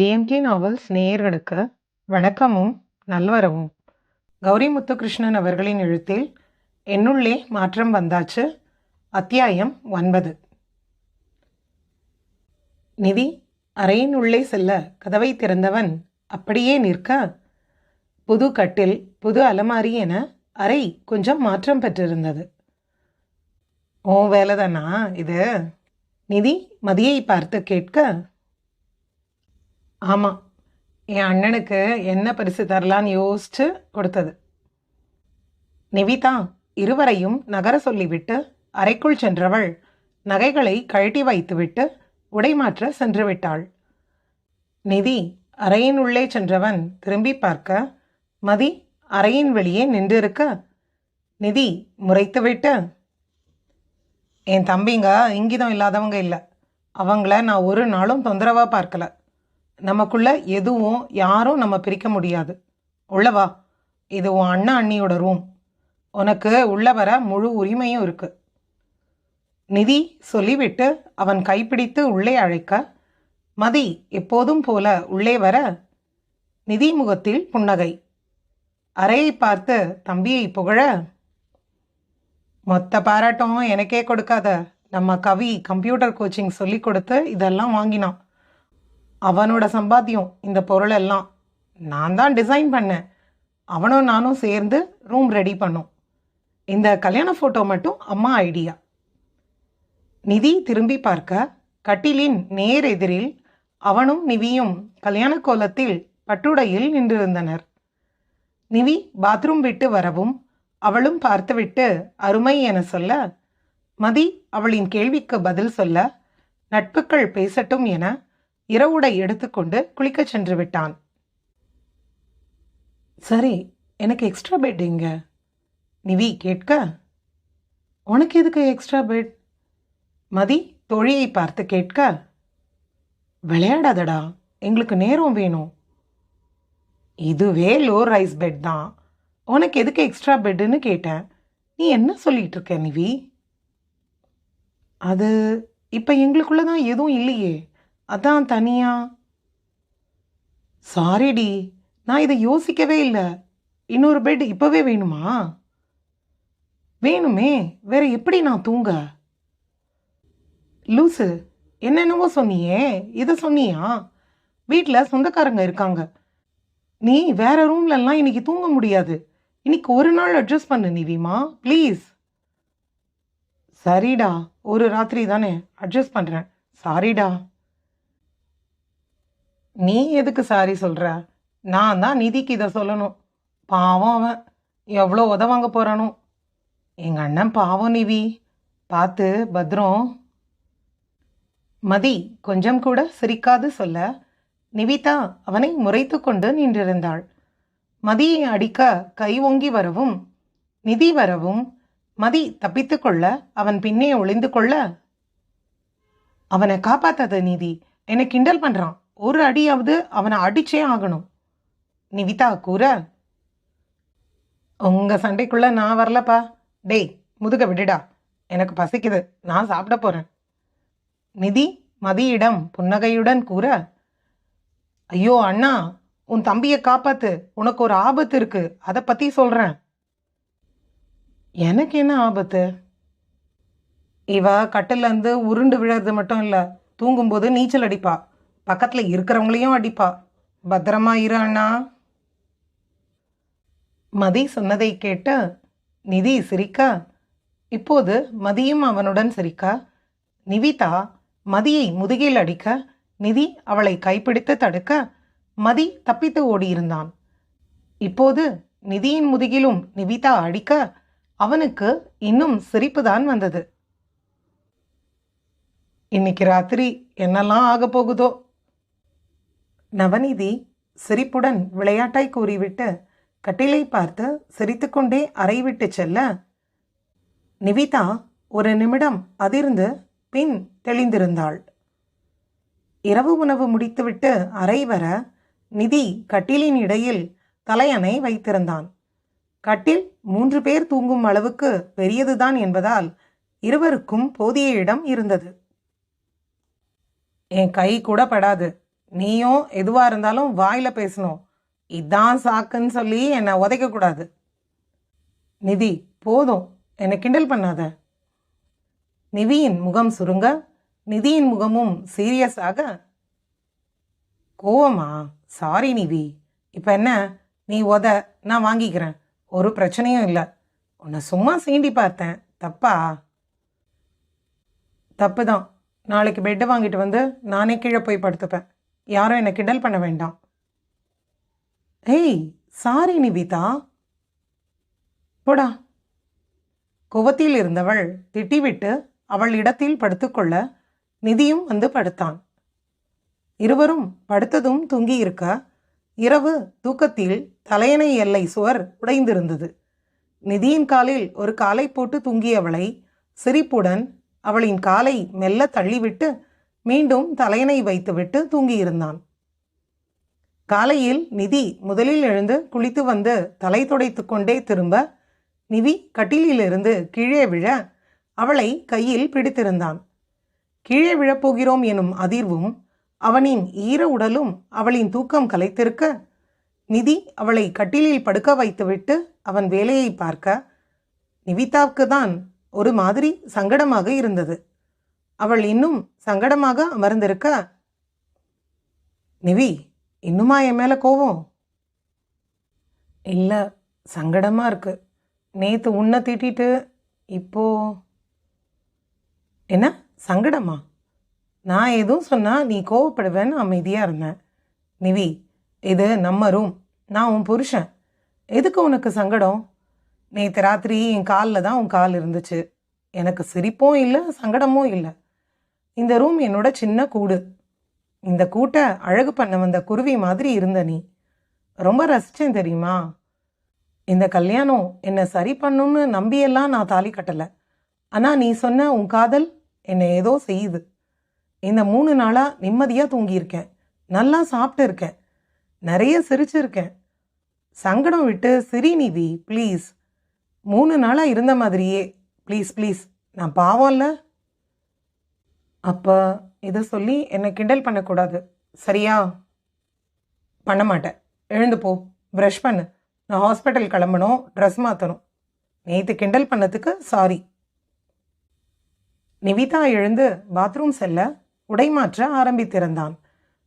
JMK novels நேயர்களுக்கு வணக்கமும் நல்வரவும். கௌரி முத்துகிருஷ்ணன் அவர்களின் எழுத்தில் என்னுள்ளே மாற்றம் வந்தாச்சு. அத்தியாயம் ஒன்பது. நிதி அறையின் உள்ளே செல்ல கதவை திறந்தவன் அப்படியே நிற்க புது கட்டில் புது அலமாரி என அறை கொஞ்சம் மாற்றம் பெற்றிருந்தது. ஓ வேலைதானா இது? நிதி மதியை பார்த்து கேட்க ஆமாம் என் அண்ணனுக்கு என்ன பரிசு தரலான்னு யோசிச்சு கொடுத்தது. நிவிதா இருவரையும் நகர சொல்லிவிட்டு அறைக்குள் சென்றவள் நகைகளை கழட்டி வைத்துவிட்டு உடை மாற்ற சென்று விட்டாள். நிதி அறையின் உள்ளே சென்றவன் திரும்பி பார்க்க மதி அறையின் வெளியே நின்றிருக்க நிதி முறைத்துவிட்டு என் தம்பிங்க இங்கிதம் இல்லாதவங்க இல்லை. அவங்கள நான் ஒரு நாளும் தொந்தரவாக பார்க்கல. நமக்குள்ள எதுவும் யாரும் நம்ம பிரிக்க முடியாது. உள்ளவா? இது உன் அண்ணா அண்ணியோட ரூம் உனக்கு உள்ள வர முழு உரிமையும் இருக்கு. நிதி சொல்லிவிட்டு அவன் கைப்பிடித்து உள்ளே அழைக்க மதி எப்போதும் போல உள்ளே வர. நிதி முகத்தில் புன்னகை. அறையை பார்த்து தம்பியை புகழ? மொத்த பாராட்டம் எனக்கே கொடுக்காத. நம்ம கவி கம்ப்யூட்டர் கோச்சிங் சொல்லி கொடுத்து இதெல்லாம் வாங்கினான். அவனோட சம்பாத்தியம் இந்த பொருள் எல்லாம் நான் தான் டிசைன் பண்ணேன். அவனும் நானும் சேர்ந்து ரூம் ரெடி பண்ணோம். இந்த கல்யாண ஃபோட்டோ மட்டும் அம்மா ஐடியா நிதி திரும்பி பார்க்க கட்டிலின் நேர் எதிரில் அவனும் நிவியும் கல்யாண கோலத்தில் பட்டுடையில் நின்றிருந்தனர். நிவி பாத்ரூம் விட்டு வரவும் அவளும் பார்த்துவிட்டு அருமை என சொல்ல மதி அவளின் கேள்விக்கு பதில் சொல்ல நட்புக்கள் பேசட்டும் என இரவுடை எடுத்துக்கொண்டு குளிக்கச் சென்று விட்டான். சரி எனக்கு எக்ஸ்ட்ரா பெட் எங்க? நிவி கேட்க உனக்கு எதுக்கு எக்ஸ்ட்ரா பெட் மதி தோழியை பார்த்து கேட்க விளையாடாதடா எங்களுக்கு நேரம் வேணும். இதுவே லோ ரைஸ் பெட் தான். உனக்கு எதுக்கு எக்ஸ்ட்ரா பெட்டுன்னு கேட்டேன். நீ என்ன சொல்லிட்டு இருக்க நிவி? அது இப்போ எங்களுக்குள்ளே தான் எதுவும் இல்லையே. அதான் தனியா. சாரிடி நான் இதை யோசிக்கவே இல்லை. இன்னொரு பெட் இப்போவே வேணுமா? வேணுமே வேற எப்படி நான் தூங்க? லூசு என்னென்னவோ சொன்னியே இதை சொன்னியா? வீட்டில் சொந்தக்காரங்க இருக்காங்க. நீ வேற ரூம்லலாம் இன்னைக்கு தூங்க முடியாது. இன்னைக்கு ஒரு நாள் அட்ஜஸ்ட் பண்ணு நிவிமா ப்ளீஸ் சரிடா ஒரு ராத்திரி தானே அட்ஜஸ்ட் பண்ணுறேன் சாரிடா. நீ எதுக்கு சாரி சொல்கிற நான் தான் நிதிக்கு இதை சொல்லணும். பாவம் அவன். எவ்வளோ உதவாங்க போகிறானோ எங்கள் அண்ணன் பாவம் நிவி. பார்த்து பத்ரம். மதி கொஞ்சம் கூட சிரிக்காது சொல்ல. நிவிதா அவனை முறைத்து கொண்டு நின்றிருந்தாள். மதியை அடிக்க கை ஓங்கி வரவும் நிதி வரவும் மதி தப்பித்து கொள்ள அவன் பின்னே ஒளிந்து கொள்ள. அவனை காப்பாத்தாத நிதி. என்னை கிண்டல் பண்ணுறான் ஒரு அடியாவது அவனை அடிச்சே ஆகணும். நிவிதா கூற. உங்க சண்டைக்குள்ள நான் வரலப்பா. டேய் முதுக விடுடா. எனக்கு பசிக்குது. நான் சாப்பிட போறேன். நிதி மதியிடம் புன்னகையுடன் கூற. ஐயோ அண்ணா உன் தம்பியை காப்பாத்து. உனக்கு ஒரு ஆபத்து இருக்கு. அதை பத்தி சொல்றேன். எனக்கு என்ன ஆபத்து? இவ கட்டிலேருந்து உருண்டு விழுறது மட்டும் இல்லை தூங்கும்போது நீச்சல் அடிப்பா. பக்கத்துல இருக்கிறவங்களையும் அடிப்பா. பத்திரமா இரு அண்ணா. மதி சொன்னதை கேட்டு நிதி சிரிக்க. இப்போது மதியும் அவனுடன் சிரிக்க. நிவிதா மதியை முதுகில் அடிக்க நிதி அவளை கைப்பிடித்து தடுக்க மதி தப்பித்து ஓடியிருந்தான். இப்போது நிதியின் முதுகிலும் நிவிதா அடிக்க அவனுக்கு இன்னும் சிரிப்புதான் வந்தது. இன்னைக்கு ராத்திரி என்னெல்லாம் ஆக போகுதோ? நவநிதி சிரிப்புடன் விளையாட்டாய் கூறிவிட்டு கட்டிலை பார்த்து சிரித்துக்கொண்டே அறை விட்டு செல்ல நிவிதா ஒரு நிமிடம் அதிர்ந்து பின் தெளிந்திருந்தாள். இரவு உணவு முடித்துவிட்டு அறை வர நிதி கட்டிலின் இடையில் தலையணை வைத்திருந்தான். கட்டில் மூன்று பேர் தூங்கும் அளவுக்கு பெரியதுதான் என்பதால் இருவருக்கும் போதிய இடம் இருந்தது. என் கை கூட படாது. நீயும் எதுவாக இருந்தாலும் வாயில் பேசணும். இதான் சாக்குன்னு சொல்லி என்னை உதைக்கக்கூடாது. நிதி போதும். என்னை கிண்டல் பண்ணாத. நிவியின் முகம் சுருங்க நிதியின் முகமும் சீரியஸாக கோவமா? சாரி நிவி. இப்போ என்ன? நீ உத நான் வாங்கிக்கிறேன். ஒரு பிரச்சனையும் இல்லை. உன்னை சும்மா சீண்டி பார்த்தேன். தப்பா? தப்பு தான் நாளைக்கு பெட்டை வாங்கிட்டு வந்து நானே கீழே போய் படுத்துப்பேன். யாரும் என்னை கிண்டல் பண்ண வேண்டாம். ஏய் சாரி நிவிதா. போடா. குவத்தில் இருந்தவள் திட்டிவிட்டு அவள் இடத்தில் படுத்துக்கொள்ள நிதியும் வந்து படுத்தான். இருவரும் படுத்ததும் தூங்கி இருக்க இரவு தூக்கத்தில் தலையணை எல்லை சுவர் உடைந்திருந்தது. நிதியின் காலில் ஒரு காலை போட்டு தூங்கியவளை சிரிப்புடன் அவளின் காலை மெல்ல தள்ளிவிட்டு மீண்டும் தலையணை வைத்துவிட்டு தூங்கியிருந்தான். காலையில் நிதி முதலில் எழுந்து குளித்து வந்து தலை துடைத்து கொண்டே திரும்ப நிவி கட்டிலிலிருந்து கீழே விழ அவளை கையில் பிடித்திருந்தான். கீழே விழப்போகிறோம் எனும் அதிர்வும் அவனின் ஈர உடலும் அவளின் தூக்கம் கலைத்திருக்க நிதி அவளை கட்டிலில் படுக்க வைத்துவிட்டு அவன் வேலையை பார்க்க நிவிதாவுக்கு தான் ஒரு மாதிரி சங்கடமாக இருந்தது. அவள் இன்னும் சங்கடமாக அமர்ந்திருக்க நிவி இன்னுமா என் மேலே கோவம்? இல்லை சங்கடமாக இருக்கு. நேற்று உன்னை திட்டிட்டு இப்போ என்ன? சங்கடமா? நான் எதுவும் சொன்னால் நீ கோவப்படுவேன்னு அமைதியாக இருந்தேன். நிவி இது நம்ம ரூம். நான் உன் புருஷன். எதுக்கு உனக்கு சங்கடம்? நேற்று ராத்திரி என் காலில் தான் உன் கால் இருந்துச்சு. எனக்கு சிரிப்பும் இல்லை சங்கடமும் இல்லை. இந்த ரூம் என்னோட சின்ன கூடு. இந்த கூட்டை அழகு பண்ண வந்த குருவி மாதிரி இருந்த நீ. ரொம்ப ரசிச்சேன் தெரியுமா? இந்த கல்யாணம் என்னை சரி பண்ணுன்னு நம்பியெல்லாம் நான் தாலி கட்டலை. ஆனால் நீ சொன்ன உன் காதல் என்னை ஏதோ செய்யுது. இந்த மூணு நாளாக நிம்மதியாக தூங்கியிருக்கேன். நல்லா சாப்பிட்டு இருக்கேன். நிறைய சிரிச்சிருக்கேன். சங்கடம் விட்டு சிரி நிதி ப்ளீஸ் மூணு நாளாக இருந்த மாதிரியே ப்ளீஸ் ப்ளீஸ் நான் பாவம்ல அப்போ இதை சொல்லி என்னை கிண்டல் பண்ணக்கூடாது. சரியா? பண்ண மாட்டேன். எழுந்து போ. ப்ரஷ் பண்ணு. நான் ஹாஸ்பிட்டல் கிளம்பணும். ட்ரெஸ் மாற்றணும் நேற்று கிண்டல் பண்ணதுக்கு சாரி நிவிதா எழுந்து பாத்ரூம் செல்ல உடை மாற்ற ஆரம்பித்திருந்தான்.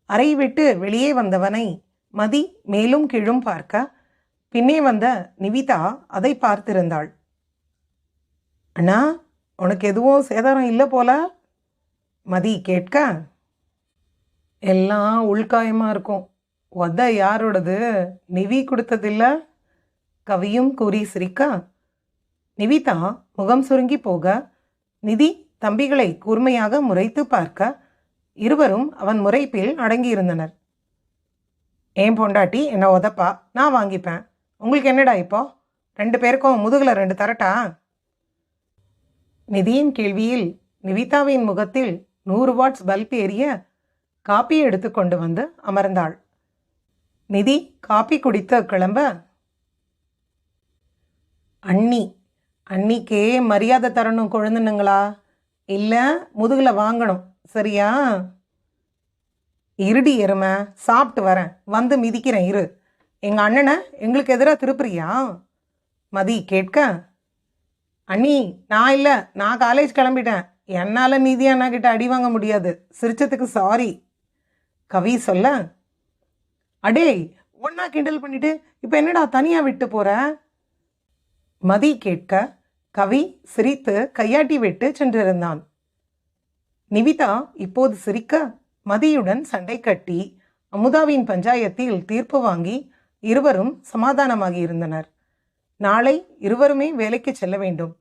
அறை விட்டு வெளியே வந்தவனை மதி மேலும் கீழும் பார்க்க பின்னே வந்த நிவிதா அதை பார்த்திருந்தாள். அண்ணா உனக்கு எதுவும் சேதாரம் இல்லை போல? மதி கேட்க எல்லாம் உள்காயமாக இருக்கும். ஒத யாரோடது? நிவி கொடுத்ததில்ல? கவியும் கூறி சிரிக்க நிவிதா முகம் சுருங்கி போக. நிதி தம்பிகளை கூர்மையாக முறைத்து பார்க்க இருவரும் அவன் முறைப்பில் அடங்கியிருந்தனர். ஏன் பொண்டாட்டி என்ன உதப்பா? நான் வாங்கிப்பேன். உங்களுக்கு என்னடா இப்போ? ரெண்டு பேருக்கும் முதுகில் ரெண்டு தரட்டா? நிதியின் கேள்வியில் நிவிதாவின் முகத்தில் நூறு வாட்ஸ் பல்ப் எரிய காப்பி எடுத்து கொண்டு வந்து அமர்ந்தாள். நிதி காப்பி குடித்து கிளம்ப. அண்ணி அண்ணிக்கே மரியாதை தரணும் குழந்தைனுங்களா இல்லை முதுகில் வாங்கணும் சரியா? இருடி எருமை சாப்பிட்டு வரேன் வந்து மிதிக்கிறேன் இரு. எங்கள் அண்ணனை எங்களுக்கு எதிராக திருப்புறியா? மதி கேட்க. அண்ணி நான் இல்லை நான் காலேஜ் கிளம்பிட்டேன். என்னால் நீதி அண்ணாக்கிட்ட அடி வாங்க முடியாது. சிரிச்சதுக்கு சாரி கவி சொல்ல அடே ஒன்றா கிண்டல் பண்ணிவிட்டு இப்போ என்னடா தனியாக விட்டு போகிற மதி கேட்க கவி சிரித்து கையாட்டி விட்டு சென்றிருந்தான். நிவிதா இப்போது சிரிக்க மதியுடன் சண்டை கட்டி அமுதாவின் பஞ்சாயத்தில் தீர்ப்பு வாங்கி இருவரும் சமாதானமாகி இருந்தனர். நாளை இருவருமே வேலைக்கு செல்ல வேண்டும்.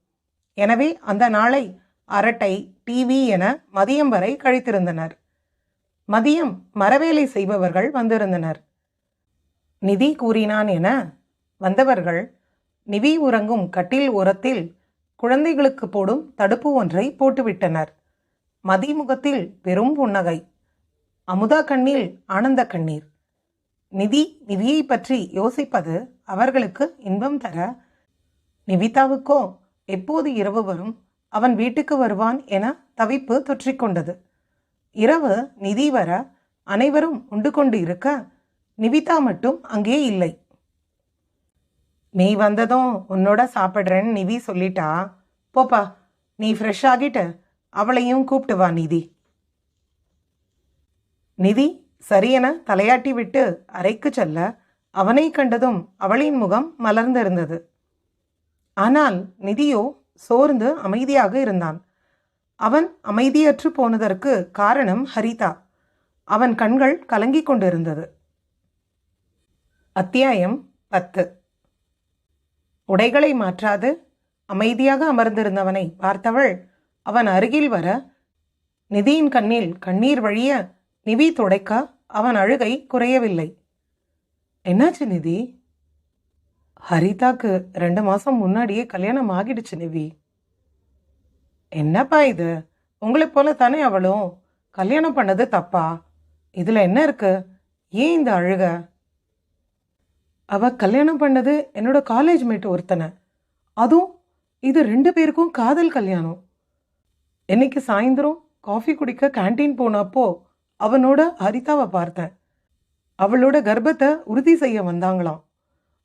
எனவே அந்த நாளை அரட்டை டிவி என மதியம் வரை கழித்திருந்தனர். மதியம் மரவேலை செய்பவர்கள் வந்திருந்தனர். நிதி கூறினான் என வந்தவர்கள் நிவி உறங்கும் கட்டில் ஓரத்தில் குழந்தைகளுக்கு போடும் தடுப்பு ஒன்றை போட்டுவிட்டனர். மதிமுகத்தில் பெரும் புன்னகை. அமுதா கண்ணில் ஆனந்த கண்ணீர். நிதி நிதியை பற்றி யோசிப்பது அவர்களுக்கு இன்பம் தர நிவிதாவுக்கோ எப்போது இரவு வரும் அவன் வீட்டுக்கு வருவான் என தவிப்பு தொற்றிக்கொண்டது. இரவு நிதி வர அனைவரும் உண்டு கொண்டு இருக்க நிவிதா மட்டும் அங்கே இல்லை. நீ வந்ததும் உன்னோட சாப்பிட்றேன்னு நிவி சொல்லிட்டா? போப்பா நீ ஃப்ரெஷ் ஆகிட்டு அவளையும் கூப்பிட்டு வா நிதி. நிதி சரியென தலையாட்டி விட்டு அறைக்கு செல்ல அவனை கண்டதும் அவளின் முகம் மலர்ந்திருந்தது. ஆனால் நிதியோ சோர்ந்து அமைதியாக இருந்தான். அவன் அமைதியற்று போனதற்கு காரணம் ஹரிதா. அவன் கண்கள் கலங்கிக் கொண்டிருந்தது. அத்தியாயம் பத்து. உடைகளை மாற்றாது. அமைதியாக அமர்ந்திருந்தவனை பார்த்தவள் அவன் அருகில் வர நிதியின் கண்ணில் கண்ணீர் வழிய நிவி துடைக்க அவன் அழுகை குறையவில்லை. என்னாச்சு நிதி? ஹரிதாக்கு ரெண்டு மாசம் முன்னாடியே கல்யாணம் ஆகிடுச்சு நிவி. என்னப்பா இது? உங்களை போல தானே அவளும்? கல்யாணம் பண்ணது தப்பா? இதுல என்ன இருக்கு? ஏன் இந்த அழுக? அவ கல்யாணம் பண்ணது என்னோட காலேஜ் மேட் ஒருத்தனை. அதுவும் இது ரெண்டு பேருக்கும் காதல் கல்யாணம். இன்னைக்கு சாயந்தரம் காஃபி குடிக்க கேண்டீன் போனப்போ அவனோட ஹரிதாவை பார்த்தேன். அவளோட கர்ப்பத்தை உறுதி செய்ய வந்தாங்களாம்.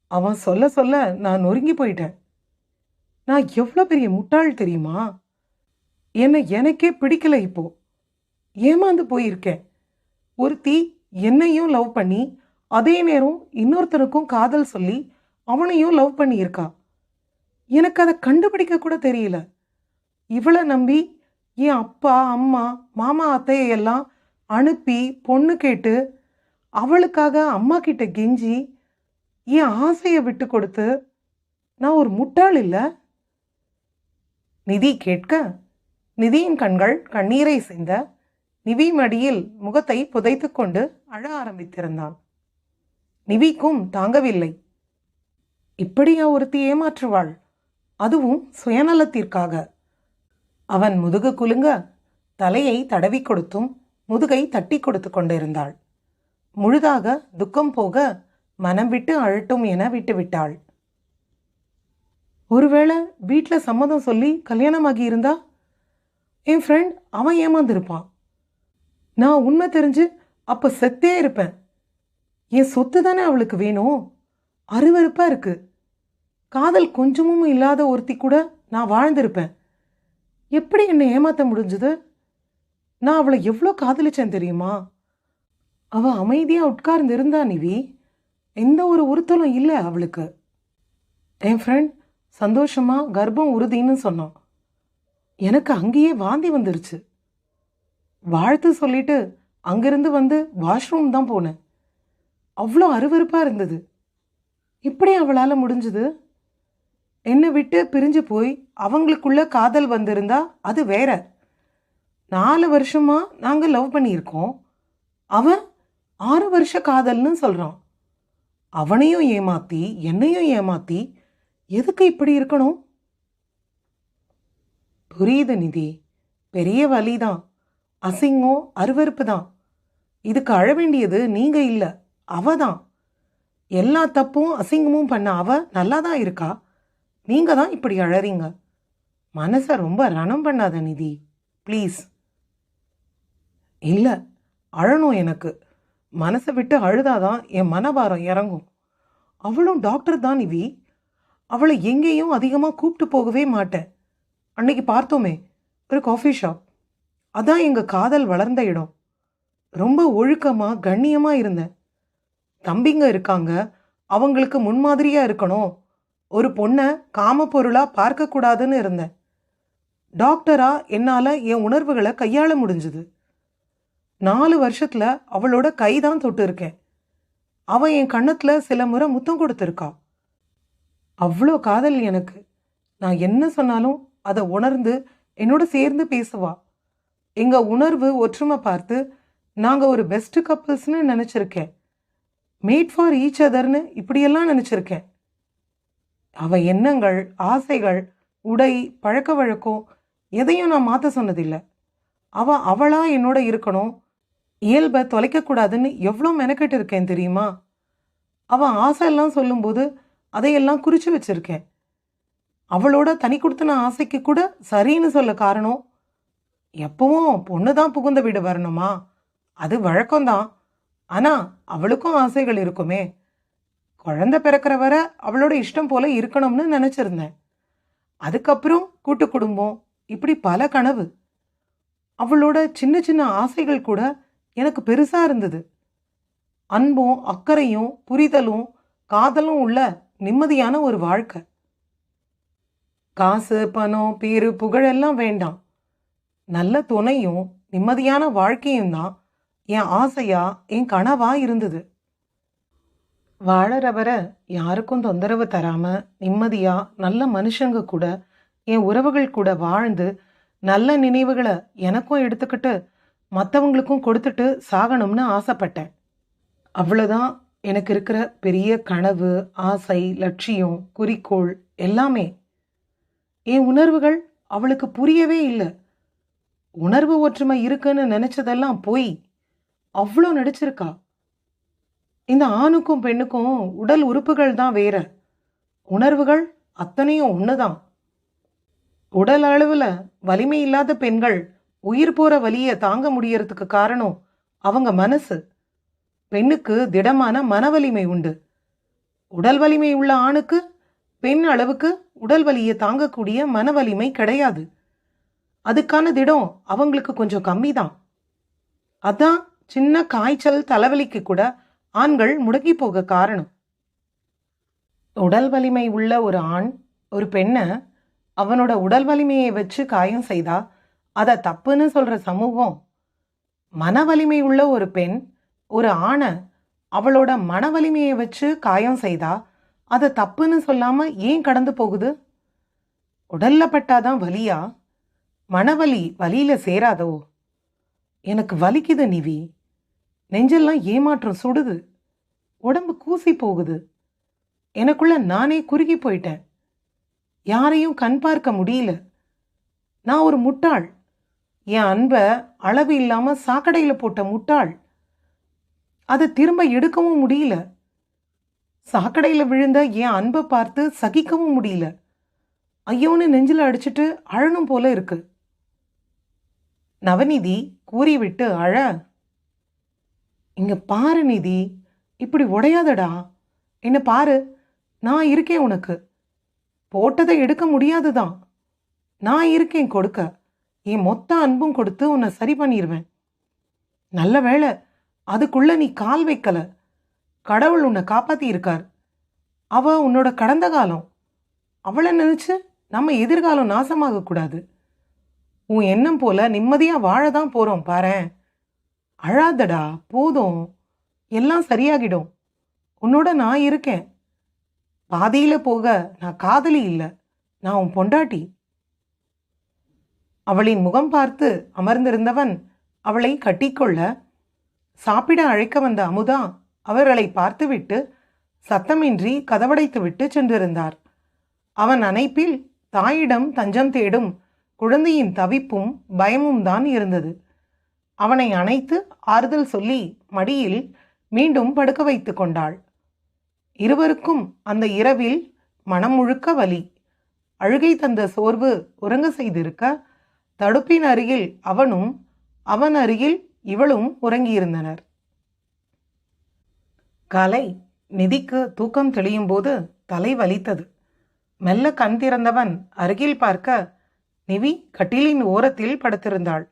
அவன் சொல்ல சொல்ல நான் நொறுங்கி போயிட்டேன். நான் எவ்வளோ பெரிய முட்டாள் தெரியுமா? என்னை எனக்கே பிடிக்கல இப்போ. ஏமாந்து போயிருக்கேன். ஒருத்தி என்னையும் லவ் பண்ணி அதே நேரம் இன்னொருத்தனுக்கும் காதல் சொல்லி அவனையும் லவ் பண்ணியிருக்கா. எனக்கு அதை கண்டுபிடிக்க கூட தெரியல. இவளை நம்பி என் அப்பா அம்மா மாமா அத்தையெல்லாம் அனுப்பி பொண்ணு கேட்டு அவளுக்காக அம்மா கிட்ட கெஞ்சி என் ஆசையை விட்டு கொடுத்து நான் ஒரு முட்டாள் இல்லை? நிதி கேட்க நிதியின் கண்கள் கண்ணீரை சிந்த நிவி மடியில் முகத்தை புதைத்து கொண்டு அழ ஆரம்பித்திருந்தான். நிவிக்கும் தாங்கவில்லை. இப்படியா ஒருத்தி ஏமாற்றுவாள்? அதுவும் சுயநலத்திற்காக. அவன் முதுகு குலுங்க தலையை தடவி கொடுத்தும் முதுகை தட்டி கொடுத்து கொண்டிருந்தாள். முழுதாக துக்கம் போக மனம் விட்டு அழட்டும் என விட்டுவிட்டாள். ஒருவேளை வீட்டில் சம்மதம் சொல்லி கல்யாணமாகி இருந்தா? என் ஃப்ரெண்ட் அவன் ஏமாந்துருப்பான். நான் உண்மை தெரிஞ்சு அப்போ செத்தே இருப்பேன். என் சொத்து தானே அவளுக்கு வேணும்? அருவருப்பாக இருக்கு. காதல் கொஞ்சமும் இல்லாத ஒருத்தி கூட நான் வாழ்ந்திருப்பேன். எப்படி என்னை ஏமாற்ற முடிஞ்சது? நான் அவளை எவ்வளோ காதலிச்சேன் தெரியுமா? அவள் அமைதியாக உட்கார்ந்து இருந்தா நிவி. எந்த ஒரு உறுத்தலும் இல்லை அவளுக்கு. என் ஃப்ரெண்ட் சந்தோஷமா கர்ப்பம் உறுதின்னு சொன்னான். எனக்கு அங்கேயே வாந்தி வந்துருச்சு. வாழ்த்து சொல்லிட்டு அங்கிருந்து வந்து வாஷ்ரூம் தான் போனேன். அவ்வளோ அருவருப்பாக இருந்தது. இப்படி அவளால் முடிஞ்சது? என்னை விட்டு பிரிஞ்சு போய் அவங்களுக்குள்ள காதல் வந்திருந்தா அது வேற. நாலு வருஷமாக நாங்கள் லவ் பண்ணியிருக்கோம். அவன் ஆறு வருஷ காதல்னு சொல்கிறான் அவனையும் ஏமாத்தி என்னையும் ஏமாத்தி எதுக்கு இப்படி இருக்கணும்? புரியுது நிதி. பெரிய வலிதான் அசிங்கம் அருவருப்பு தான் இதுக்கு அழ வேண்டியது நீங்க இல்ல அவ தான் எல்லா தப்பும் அசிங்கமும் பண்ண அவ நல்லா தான் இருக்கா? நீங்க தான் இப்படி அழறீங்க. மனசை ரொம்ப ரணம் பண்ணாத நிதி. ப்ளீஸ். இல்லை அழணும் எனக்கு. மனசை விட்டு அழுதாதான் என் மனபாரம் இறங்கும். அவளும் டாக்டர் தான் நிவி அவளை எங்கேயும் அதிகமாக கூப்பிட்டு போகவே மாட்டேன். அன்னைக்கு பார்த்தோமே ஒரு காஃபி ஷாப் அதான் எங்கள் காதல் வளர்ந்த இடம். ரொம்ப ஒழுக்கமாக கண்ணியமாக இருந்தேன். தம்பிங்க இருக்காங்க அவங்களுக்கு முன்மாதிரியாக இருக்கணும். ஒரு பொண்ணை காமப்பொருளாக பார்க்கக்கூடாதுன்னு இருந்தேன். டாக்டரா என்னால் என் உணர்வுகளை கையாள முடிஞ்சுது. நாலு வருஷத்தில் அவளோட கை தான் தொட்டு இருக்கேன். அவன் என் கண்ணத்தில் சில முறை முத்தம் கொடுத்துருக்கா. அவ்வளோ காதல் எனக்கு. நான் என்ன சொன்னாலும் அதை உணர்ந்து என்னோட சேர்ந்து பேசுவா. எங்கள் உணர்வு ஒற்றுமை பார்த்து நாங்கள் ஒரு பெஸ்ட் கப்புள்ஸ்னு நினச்சிருக்கேன். மேட் ஃபார் ஈச் அதர்னு இப்படியெல்லாம் நினச்சிருக்கேன். அவள் எண்ணங்கள் ஆசைகள் உடை பழக்க வழக்கம் எதையும் நான் மாற்ற சொன்னதில்லை. அவள் அவளாக என்னோட இருக்கணும். இயல்பை தொலைக்கக்கூடாதுன்னு எவ்வளோ மெனக்கெட்டு இருக்கேன் தெரியுமா? அவன் ஆசையெல்லாம் சொல்லும்போது அதையெல்லாம் குறித்து வச்சிருக்கேன். அவளோட தனி கொடுத்தன ஆசைக்கு கூட சரின்னு சொல்ல காரணம் எப்பவும் பொண்ணு தான் புகுந்த வீடு வரணுமா? அது வழக்கம்தான். ஆனால் அவளுக்கும் ஆசைகள் இருக்குமே. குழந்தை பிறக்கிற வரை அவளோட இஷ்டம் போல இருக்கணும்னு நினச்சிருந்தேன். அதுக்கப்புறம் கூட்டு குடும்பம் இப்படி பல கனவு. அவளோட சின்ன சின்ன ஆசைகள் கூட எனக்கு பெருசா இருந்தது. அன்பும் அக்கறையும் புரிதலும் காதலும் உள்ள நிம்மதியான ஒரு வாழ்க்கை. காசு பணம் பேரு புகழெல்லாம் வேண்டாம். நல்ல துணையும் நிம்மதியான வாழ்க்கையும் தான் என் ஆசையா என் கனவா இருந்தது. வாழறவரை யாருக்கும் தொந்தரவு தராம நிம்மதியா நல்ல மனுஷங்க கூட என் உறவுகள் கூட வாழ்ந்து நல்ல நினைவுகளை எனக்கும் எடுத்துக்கிட்டு மற்றவங்களுக்கும் கொடுத்துட்டு சாகணும்னு ஆசைப்பட்டேன். அவ்வளோதான் எனக்கு இருக்கிற பெரிய கனவு ஆசை லட்சியம் குறிக்கோள் எல்லாமே. என் உணர்வுகள் அவளுக்கு புரியவே இல்லை. உணர்வு ஒற்றுமை இருக்குன்னு நினச்சதெல்லாம் போய் அவ்வளோ நடிச்சிருக்கா. இந்த ஆணுக்கும் பெண்ணுக்கும் உடல் உறுப்புகள் தான் வேற. உணர்வுகள் அத்தனையும் ஒன்று தான் உடல் அளவில் வலிமை இல்லாத பெண்கள் உயிர் போற வலியை தாங்க முடியறதுக்கு காரணம் அவங்க மனசு. பெண்ணுக்கு திடமான மன வலிமை உண்டு. உடல் வலிமை உள்ள ஆணுக்கு பெண் அளவுக்கு உடல் வலியை தாங்கக்கூடிய மன வலிமை கிடையாது. அதுக்கான திடம் அவங்களுக்கு கொஞ்சம் கம்மி தான் அதான் சின்ன காய்ச்சல் தலைவலிக்கு கூட ஆண்கள் முடங்கி போக காரணம். உடல் வலிமை உள்ள ஒரு ஆண் ஒரு பெண்ணை அவனோட உடல் வலிமையை வச்சு காயம் செய்தா அதை தப்புன்னு சொல்கிற சமூகம் மன வலிமை உள்ள ஒரு பெண் ஒரு ஆணை அவளோட மன வலிமையை வச்சு காயம் செய்தா அதை தப்புன்னு சொல்லாமல் ஏன் கடந்து போகுது? உடல்ல பட்டாதான் வலியா? மனவலி வலியில் சேராதோ? எனக்கு வலிக்குது நிவி. நெஞ்செல்லாம் ஏமாற்றம் சுடுது. உடம்பு கூசி போகுது. எனக்குள்ள நானே குறுகி போயிட்டேன். யாரையும் கண் பார்க்க முடியல. நான் ஒரு முட்டாள். என் அன்பை அளவு இல்லாமல் சாக்கடையில் போட்ட முட்டாள். அதை திரும்ப எடுக்கவும் முடியல. சாக்கடையில் விழுந்த என் அன்பை பார்த்து சகிக்கவும் முடியல. ஐயோன்னு நெஞ்சில் அடிச்சிட்டு அழணும் போல இருக்கு. நவநிதி கூறிவிட்டு அழ இங்க பாரு நிதி இப்படி உடையாதடா. என்ன பாரு நான் இருக்கேன் உனக்கு. போட்டதை எடுக்க முடியாதுதான். நான் இருக்கேன் கொடுக்க. என் மொத்த அன்பும் கொடுத்து உன்னை சரி பண்ணிடுவேன் நல்ல வேளை அதுக்குள்ள நீ கால் வைக்கல. கடவுள் உன்னை காப்பாற்றியிருக்கார் இருக்கார் அவ உன்னோட கடந்த காலம். அவளை நினச்சி நம்ம எதிர்காலம் நாசமாகக்கூடாது உன் எண்ணம் போல வாழ தான் போகிறோம் பாரேன் அழாதடா போதும். எல்லாம் சரியாகிடும். உன்னோட நான் இருக்கேன். பாதியில் போக நான் காதலி இல்லை. நான் உன் பொண்டாட்டி. அவளின் முகம் பார்த்து அமர்ந்திருந்தவன் அவளை கட்டிக்கொள்ள சாப்பிட அழைக்க வந்த அமுதா அவர்களை பார்த்துவிட்டு சத்தமின்றி கதவடைத்துவிட்டு சென்றிருந்தார். அவன் அணைப்பில் தாயிடம் தஞ்சம் தேடும் குழந்தையின் தவிப்பும் பயமும் தான் இருந்தது. அவனை அணைத்து ஆறுதல் சொல்லி மடியில் மீண்டும் படுக்க வைத்து கொண்டாள். இருவருக்கும் அந்த இரவில் மனம் முழுக்க வலி. அழுகை தந்த சோர்வு உறங்க செய்திருக்க தடுப்பின் அருகில் அவனும் அவன் அருகில் இவளும் உறங்கியிருந்தனர். காலை நிதிக்கு தூக்கம் தெளியும் போது தலை வலித்தது. மெல்ல கண் திறந்தவன் அருகில் பார்க்க நிவி கட்டிலின் ஓரத்தில் படுத்திருந்தாள்.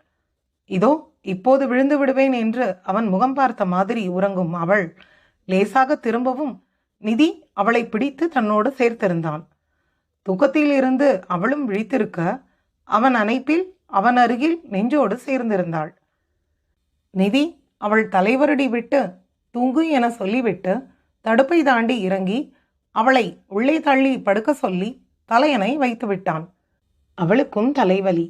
இதோ இப்போது விழுந்து விடுவேன் என்று அவன் முகம் பார்த்த மாதிரி உறங்கும் அவள். லேசாக திரும்பவும் நிதி அவளை பிடித்து தன்னோடு சேர்த்திருந்தான். தூக்கத்தில் இருந்து அவளும் விழித்திருக்க அவன் அணைப்பில் அவன் அருகில் நெஞ்சோடு சேர்ந்திருந்தாள். நிதி அவள் தலைவருடி விட்டு தூங்கு என சொல்லிவிட்டு தடுப்பை தாண்டி இறங்கி அவளை உள்ளே தள்ளி படுக்க சொல்லி தலையனை வைத்து விட்டான். அவளுக்கும் தலைவலி.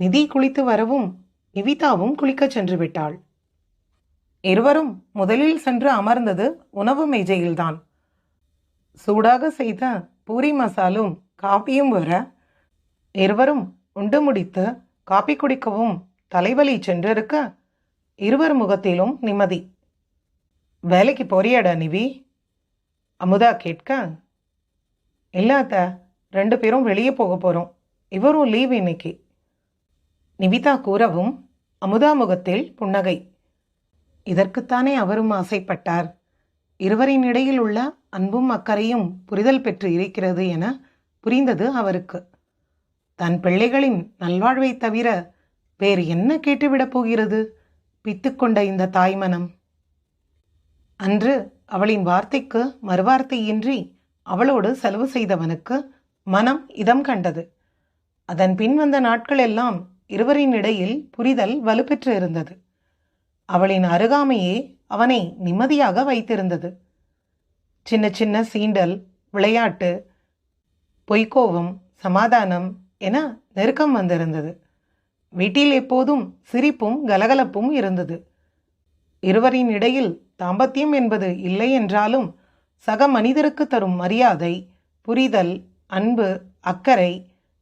நிதி குளித்து வரவும் நிவிதாவும் குளிக்கச் சென்று விட்டாள். இருவரும் முதலில் சென்று அமர்ந்தது உணவு மேஜையில்தான். சூடாக செய்த பூரி மசாலும் காபியும் வர இருவரும் உண்டு முடித்து காப்பி குடிக்கவும் தலைவலி சென்றிருக்க இருவர் முகத்திலும் நிம்மதி. வேலைக்கு போறியாடா நிவி? அமுதா கேட்க இல்லாத ரெண்டு பேரும் வெளியே போக போகிறோம் இவரும் லீவ் இன்னைக்கு. நிவிதா கூறவும் அமுதா முகத்தில் புன்னகை. இதற்குத்தானே அவரும் ஆசைப்பட்டார். இருவரின் இடையில் உள்ள அன்பும் அக்கறையும் புரிதல் பெற்று இருக்கிறது என புரிந்தது அவருக்கு. தன் பிள்ளைகளின் நல்வாழ்வைத் தவிர வேறு என்ன கேட்டுவிடப் போகிறது? பித்துக்கொண்ட இந்த தாய்மனம் அன்று அவளின் வார்த்தைக்கு மறுவார்த்தையின்றி அவளோடு செலவு செய்தவனுக்கு மனம் இதம் கண்டது. அதன் பின் வந்த நாட்கள் எல்லாம் இருவரின் இடையில் புரிதல் வலுப்பெற்று இருந்தது. அவளின் அருகாமையே அவனை நிம்மதியாக வைத்திருந்தது. சின்ன சின்ன சீண்டல் விளையாட்டு பொய்க்கோவம் சமாதானம் என நெருக்கம் வந்திருந்தது. வீட்டில் எப்போதும் சிரிப்பும் கலகலப்பும் இருந்தது. இருவரின் இடையில் தாம்பத்தியம் என்பது இல்லை என்றாலும் சக மனிதருக்கு தரும் மரியாதை புரிதல் அன்பு அக்கறை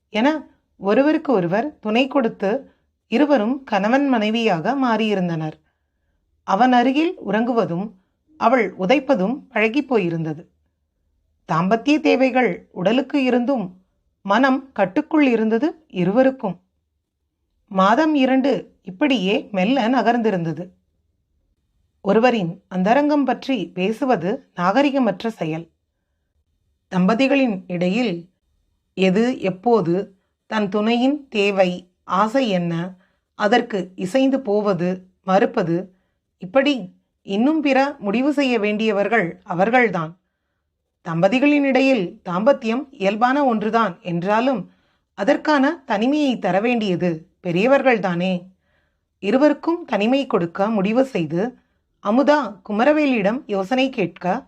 என ஒருவருக்கு ஒருவர் துணை கொடுத்து இருவரும் கணவன் மனைவியாக மாறியிருந்தனர். அவன் அருகில் உறங்குவதும் அவள் உதைப்பதும் பழகிப் போயிருந்தது. தாம்பத்திய தேவைகள் உடலுக்கு இருந்தும் மனம் கட்டுக்குள் இருந்தது இருவருக்கும். மாதம் இரண்டு இப்படியே மெல்ல நகர்ந்திருந்தது. ஒருவரின் அந்தரங்கம் பற்றி பேசுவது நாகரிகமற்ற செயல். தம்பதிகளின் இடையில் எது எப்போது தன் துணையின் தேவை ஆசை என்ன அதற்கு இசைந்து போவது மறுப்பது இப்படி இன்னும் பிற முடிவு செய்ய வேண்டியவர்கள் அவர்கள்தான். தம்பதிகளின் இடையில் தாம்பத்தியம் இயல்பான ஒன்றுதான் என்றாலும் அதற்கான தனிமையை தர வேண்டியது பெரியவர்கள்தானே இருவருக்கும் தனிமை கொடுக்க முடிவு செய்து அமுதா குமரவேலியிடம் யோசனை கேட்க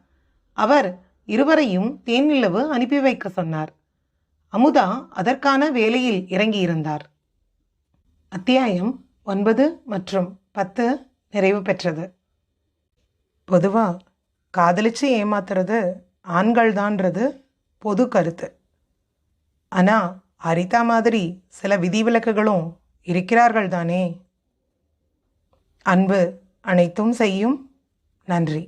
அவர் இருவரையும் தேனிலவு அனுப்பி வைக்க சொன்னார். அமுதா அதற்கான வேலையில் இறங்கியிருந்தார். அத்தியாயம் ஒன்பது மற்றும் பத்து நிறைவு பெற்றது. பொதுவாக காதலிச்சு ஏமாத்துறது ஆண்கள்தான்றது பொது கருத்து. ஆனால் அரிதா மாதிரி சில விதிவிலக்குகளும் இருக்கிறார்கள் தானே அன்பு அனைத்தும் செய்யும். நன்றி.